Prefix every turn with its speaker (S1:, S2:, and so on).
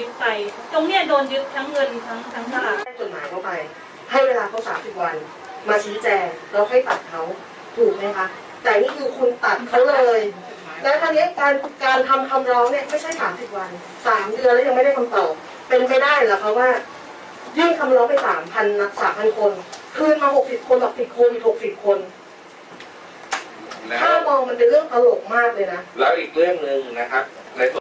S1: ยึดไป ตรงเนี้ยโดนยึดทั้งเงินทั้งทั้งสลาก
S2: จดหมายเข้าไป ให้เวลาเขาสามสิบวัน มาชี้แจงเราให้ตัดเขาถูกไหมคะ แต่นี่คือคุณตัดเขาเลย แล้วทีนี้การการทำคำร้องเนี่ยไม่ใช่สามสิบวันสามเดือนแล้วยังไม่ได้คำตอบเป็นไปได้เหรอคะว่า ยื่นคำร้องไปสามพันสามพันคน คืนมาหกสิบคนบอกติดโควิดหกสิบคน
S3: แล้
S2: ถ้าวมองมันเป็นเรื่องตลกมากเลยนะ
S3: แล้วอีกเรื่องหนึ่งนะครับในส่วน